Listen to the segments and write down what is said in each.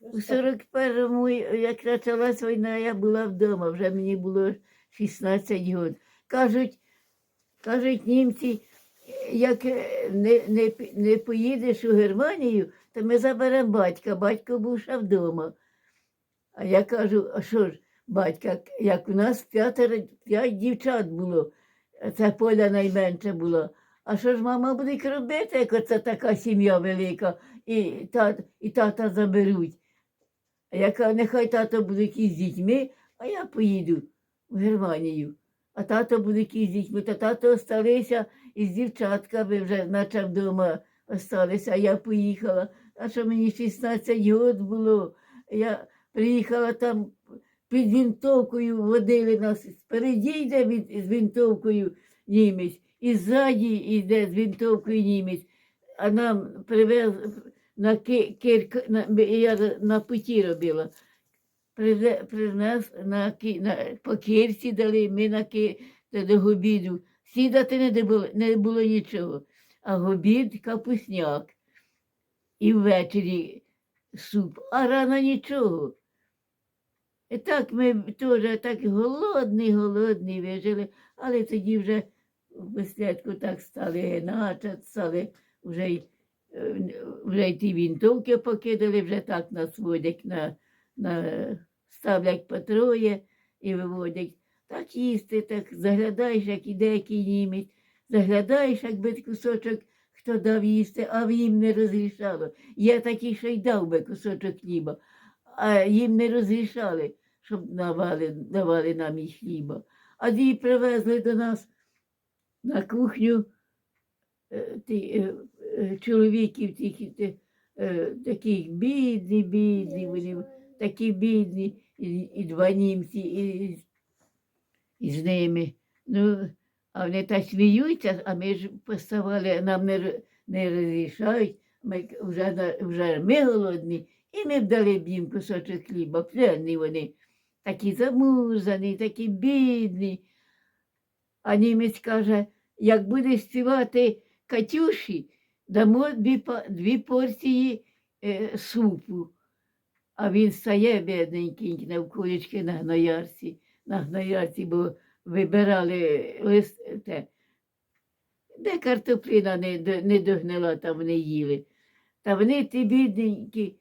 У 41-му, як почалась війна, я була вдома, вже мені було 16 років. Кажуть, кажуть німці, як е, не, не, не поїдеш у Германію, то ми заберемо батька. Батько був ще вдома. А я кажу, а що ж, батька, як у нас п'ятеро, п'ять дівчат було, це поля найменше було. А що ж мама буде робити, як оце така сім'я велика, і, тат, і тата заберуть. Я кажу, нехай тато буде якийсь з дітьми, а я поїду в Германію. А тато буде якийсь з дітьми, та тато залишився із дівчатками вже, наче вдома залишилися, а я поїхала. А що мені 16 років було. Я приїхала там під вінтовкою, водили нас. Спереді йде від, з вінтовкою німець, і ззаді йде з вінтовкою німець. А нам привез на кирк, на, я на путі робила. Принес на, на, по кирці дали, ми на ки, до обіду. Сідати не було, не було нічого. А обід капусняк. І ввечері суп, а рано нічого. І так ми теж так голодні, голодні вижили, але тоді вже в слідку так стали іначе, стали вже, й, вже й ті вінтовки покидали, вже так нас водять на, на ставлять по троє і виводять. Так їсти, так заглядаєш, як іде який німець, заглядаєш, якби кусочок хто дав їсти, а їм не розрішало. Я такий, що й дав би кусочок хліба, а їм не розрішали, щоб давали, давали нам і хліба. А ті привезли до нас на кухню е, ті, е, чоловіків тих, тих, е, таких бідні, бідні, вони такі бідні, і, і два німці, і, і з ними. Ну, а вони так сміються, а ми ж поставали, нам не, не розрішають, ми вже, вже ми голодні, і ми б дали б їм кусочок хліба, пленні вони, такі замурзані, такі бідні. А німець каже, як будеш співати Катюші, дамо дві, дві порції е, супу. А він стає бідненький навколічки на гноярці, на гноярці, бо вибирали лист, те, де картоплина не, не догнила, там не їли. Та вони ті бідненькі,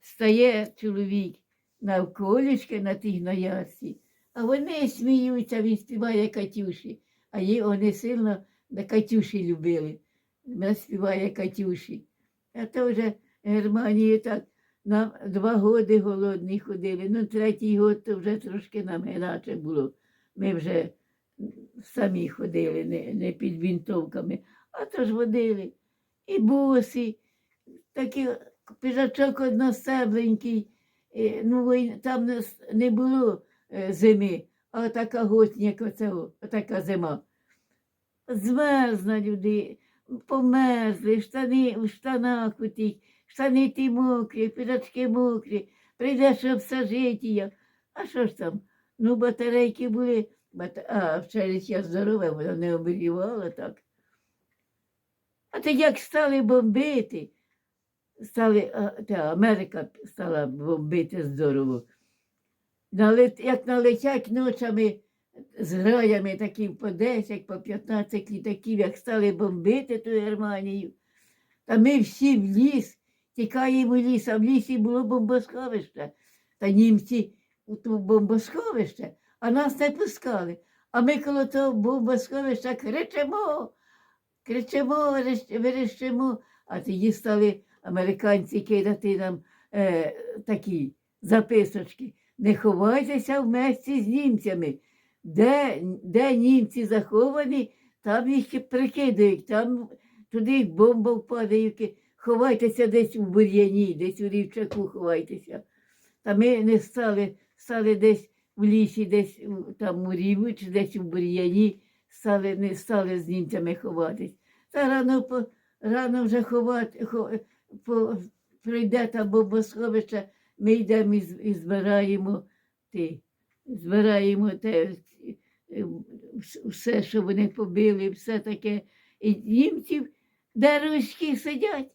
стає чоловік навколічки на тій гноярці, а вони сміються, він співає Катюші, а її вони сильно на Катюші любили. Вона співає Катюші. А то вже Германії так нам два годи голодні ходили. Ну, третій год то вже трошки нам іначе було. Ми вже самі ходили, не, не під вінтовками, а то ж водили. І босі, такий піджачок одностебленький. е, Ну, там не, було е, зими, а така готня, оцього, така зима. Змерзла люди, померзли, штани в штанах у тих, штани ті мокрі, підачки мокрі, прийдеш обсажити їх. А що ж там? Ну, батарейки були, бат... а вчора я здорова, вона не оберігала так. А то як стали бомбити, стали, а, та Америка стала бомбити здорово. Налет, як налетять ночами з граями такі по 10, по 15 літаків, як стали бомбити ту Германію. Та ми всі в ліс, тікаємо в ліс, а в лісі було бомбосховище. Та німці у ту бомбосховище, а нас не пускали. А ми коло того бомбосховища кричимо, кричимо, верещ- верещимо. А тоді стали американці кидати нам е, такі записочки. Не ховайтеся в місці з німцями. Де, де німці заховані, там їх і прикидають, там туди їх бомба впадає. ки- Ховайтеся десь у бур'яні, десь у рівчаку ховайтеся. Та ми не стали, стали десь в лісі, десь там у ріву, чи десь у бур'яні, стали, не стали з німцями ховатись. Та рано, по, рано вже ховати, хо, по, прийде там бомбосховище, ми йдемо і, і збираємо ті, збираємо те, е, все, що вони побили, все таке. І німців, де руські сидять,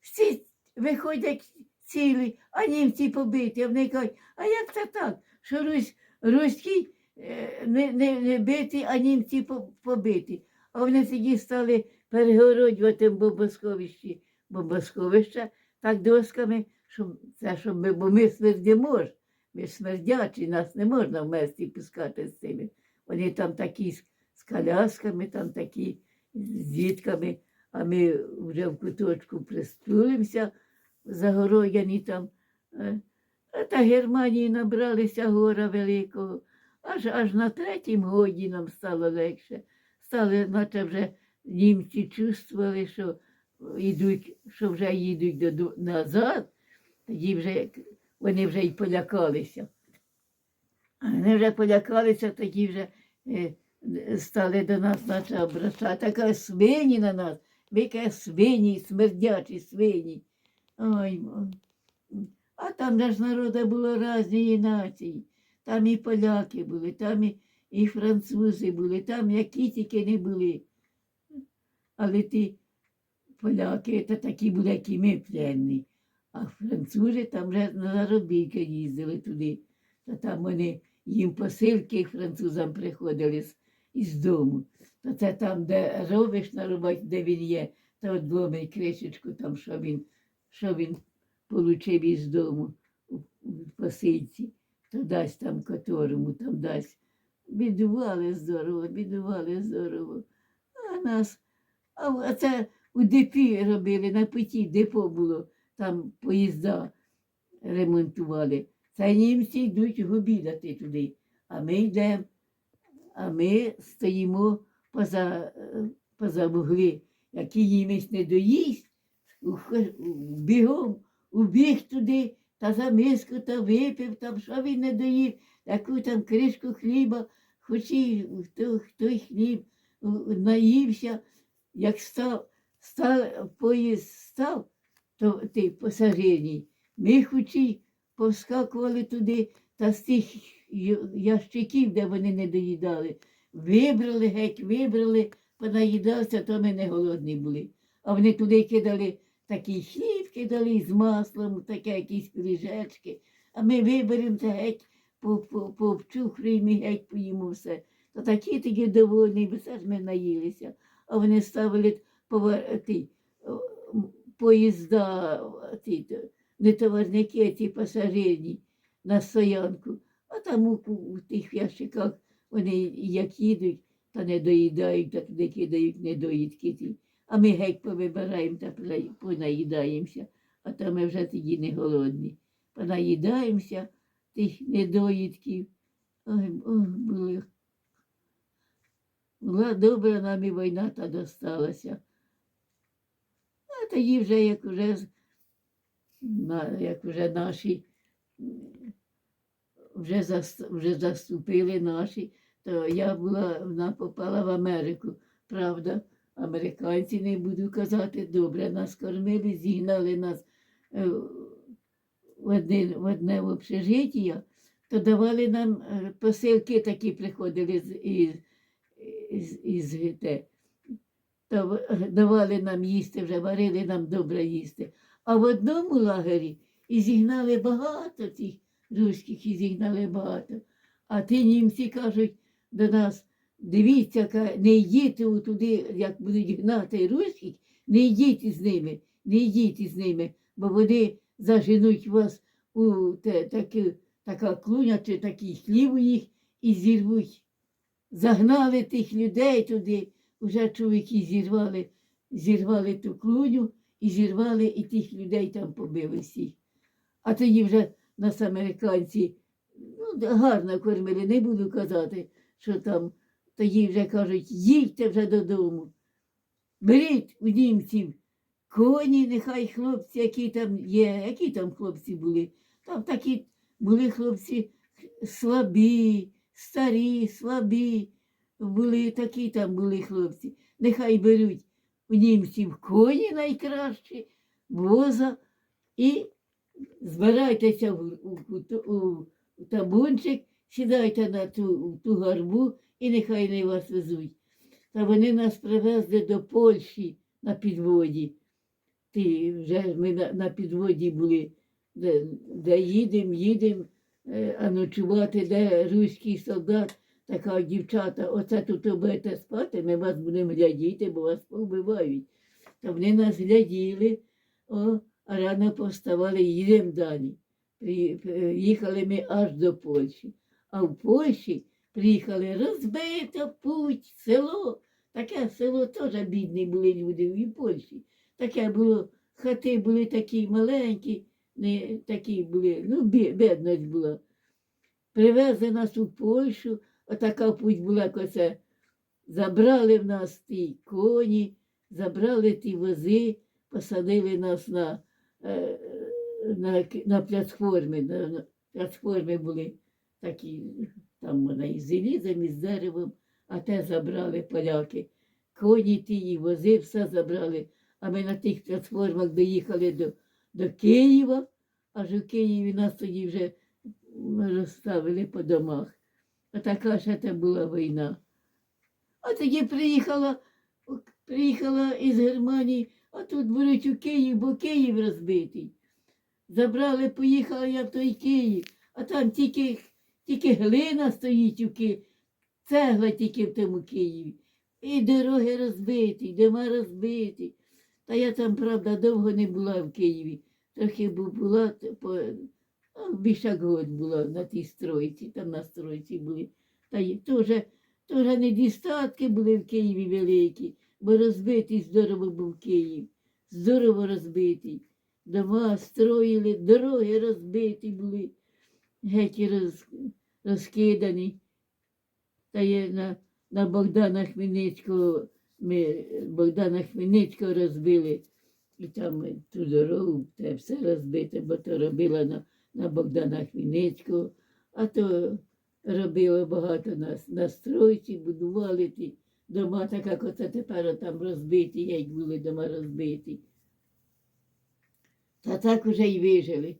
всі виходять цілий, а німці побиті. Вони кажуть, а як це так? Що русь, руські е, не, не, не биті, а німці по- побиті. А вони тоді стали перегороджувати бомбосховищі, бомбосховища так досками, що це, що ми, бо ми смердимо. Ми ж смердячі, нас не можна в месті пускати з цими. Вони там такі з, колясками, там такі з дітками, а ми вже в куточку пристулимося, загородяні там. А та Германії набралися гора великого. Аж аж на третім годі нам стало легше. Стали, наче вже німці чувствували, що йдуть, що вже їдуть до, назад, тоді вже вони вже й полякалися. А Вони вже полякалися, тоді вже е, стали до нас наче обращати. Така свині на нас, ви яка свині, смердячі свині. Ой, а там же ж народу було різні нації. Там і поляки були, там і, і французи були, там які тільки не були. Але ті поляки це такі були, як і ми пленні. А французи там вже на заробітки їздили туди. Та там вони їм посилки французам приходили з, із дому. То це там, де робиш на роботі, де він є, то от ломить кришечку, там, що він, що він получив із дому у, посильці, то дасть там которому, там дасть. Бідували здорово, бідували здорово. А нас, а, це у депі робили, на путі депо було, там поїзда ремонтували. Це німці йдуть обідати туди, а ми йдемо, а ми стоїмо поза, поза вугли. Який німець не доїсть, бігом убіг туди та за миску та випив, там що він не доїв, яку там кришку хліба, хоч і хто, хто хліб наївся, як став, став, поїзд став, ти пасажирній, ми хочі повскакували туди та з тих ящиків, де вони не доїдали, вибрали геть, вибрали, понаїдався, то ми не голодні були. А вони туди кидали такий хліб, кидали з маслом, таке якісь пиріжечки. А ми виберемо це геть, по- по- повчухримо і геть поїмо все. То такі такі довольні, все ж ми наїлися. А вони ставили повар... поїзда, ті, не товарники, а ті пасажирні на стоянку. А там у, у тих ящиках вони як їдуть, та не доїдають, та туди кидають недоїдки ті. А ми геть повибираємо та понаїдаємося, а то ми вже тоді не голодні. Понаїдаємося тих недоїдків. Ой, ой, були. Була добра нам і війна та досталася. Тоді вже, як вже, як вже наші вже, зас, вже заступили наші, то я була, вона попала в Америку. Правда, американці, не буду казати, добре нас кормили, зігнали нас е, в одне, в одне общежиття, то давали нам е, посилки такі приходили з, із, із, із те, то давали нам їсти, вже варили нам добре їсти. А в одному лагері і зігнали багато цих руських, і зігнали багато. А ті німці кажуть до нас, дивіться, не йдіть туди, як будуть гнати руських, не йдіть із ними, не йдіть із ними, бо вони заженуть вас у те, таке, така клуня чи такий хлів у їх і зірвуть. Загнали тих людей туди, вже чоловіки зірвали, зірвали ту клуню і зірвали і тих людей там побили всіх. А тоді вже нас американці ну, гарно кормили, не буду казати, що там тоді вже кажуть, їдьте вже додому. Беріть у німців коні, нехай хлопці, які там є, які там хлопці були. Там такі були хлопці слабі, старі, слабі. Були такі там були хлопці. Нехай беруть у німців коні найкращі, воза і збирайтеся в, у, у, у, табунчик, сідайте на ту, ту гарбу і нехай не вас везуть. Та вони нас привезли до Польщі на підводі. Ти вже ми на, на підводі були де, де їдемо, їдемо, а ночувати, де руський солдат, така дівчата, оце тут ви будете спати, ми вас будемо глядіти, бо вас повбивають. То вони нас гляділи, о, а рано повставали, їдемо далі. При- Приїхали ми аж до Польщі. А в Польщі приїхали розбито путь, село. Таке село теж бідні були люди в Польщі. Таке було, хати були такі маленькі, не такі були, ну, бідність була. Привезли нас у Польщу, отака путь була коце. Забрали в нас ті коні, забрали ті вози, посадили нас на, е, на, на платформи. На, на платформи були такі, там вона із залізом, із деревом, а те забрали поляки. Коні ті і вози, все забрали. А ми на тих платформах доїхали до, до Києва, аж у Києві нас тоді вже розставили по домах. Така ще це була війна. А тоді приїхала, приїхала із Германії, а тут беруть у Київ, бо Київ розбитий. Забрали, поїхала я в той Київ, а там тільки, тільки глина стоїть у Києві, цегла тільки в тому Києві. І дороги розбиті, дома розбиті. Та я там, правда, довго не була в Києві. Трохи бу- була по більше як год була на тій стройці, там на стройці були. Та й теж, теж недістатки були в Києві великі, бо розбитий здорово був Київ. Здорово розбитий. Дома строїли, дороги розбиті були, геть роз, розкидані. Та є на, на Богдана Хмельницького, ми Богдана Хмельницького розбили. І там ту дорогу, те все розбите, бо то робила на, на Богдана Хмельницького, а то робили багато нас настройці, будували ті дома, так як оце тепер там розбиті, як були дома розбиті. Та так уже й вижили.